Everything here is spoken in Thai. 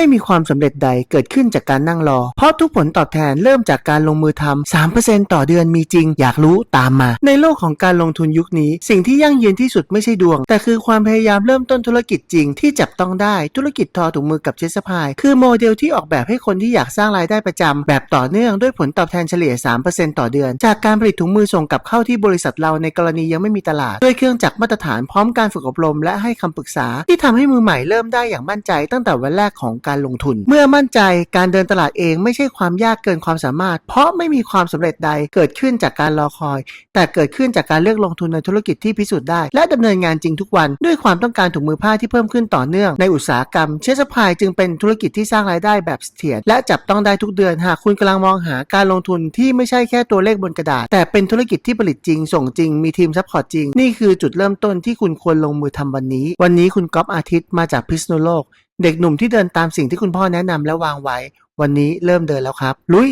ไม่มีความสำเร็จใดเกิดขึ้นจากการนั่งรอ เพราะทุกผลตอบแทนเริ่มจากการลงมือทำ3%ต่อเดือนมีจริง อยากรู้ตามมา ในโลกของการลงทุนยุคนี้ สิ่งที่ยั่งยืนที่สุดไม่ใช่ดวง แต่คือความพยายามเริ่มต้นธุรกิจจริงที่จับต้องได้ธุรกิจทอถุงมือกับเชสพายคือโมเดลที่ออกแบบให้คนที่อยากสร้างรายได้ประจำแบบต่อเนื่องด้วยผลตอบแทนเฉลี่ย 3%ต่อเดือน จากการผลิตถุงมือส่งกลับเข้าที่บริษัทเราในกรณียังไม่มีตลาด ด้วยเครื่องจักรมาตรฐานพร้อมการฝึกอบรม และให้คำปรึกษาที่ทำให้มือใหม่เริ่มได้อย่างมั่นใจตั้งแต่วันแรกของการลงทุน เมื่อมั่นใจการเดินตลาดเองไม่ใช่ความยากเกินความสามารถ เพราะไม่มีความสำเร็จใดเกิดขึ้นจากการรอคอย แต่เกิดขึ้นจากการเลือกลงทุนในธุรกิจที่พิสูจน์ได้ และดำเนินงานจริงทุกวันด้วยความต้องการถุงมือผ้าที่เพิ่มขึ้นต่อเนื่องในอุตสาหกรรม เชสพายจึงเป็นธุรกิจที่สร้างรายได้แบบเสถียรและจับต้องได้ทุกเดือนหากคุณกำลังมองหาการลงทุนที่ไม่ใช่แค่ตัวเลขบนกระดาษ แต่เป็นธุรกิจที่ผลิตจริง ส่งจริงมีทีมซัพพอร์ตจริง นี่คือจุดเริ่มต้นที่คุณควรลงมือทำวันนี้ วันนี้คุณก๊อฟอาทิตย์มาจากพิษณุโลก เด็กหนุ่มที่เดินตามสิ่งที่คุณพ่อแนะนำและวางไว้ วันนี้เริ่มเดินแล้วครับ ลุย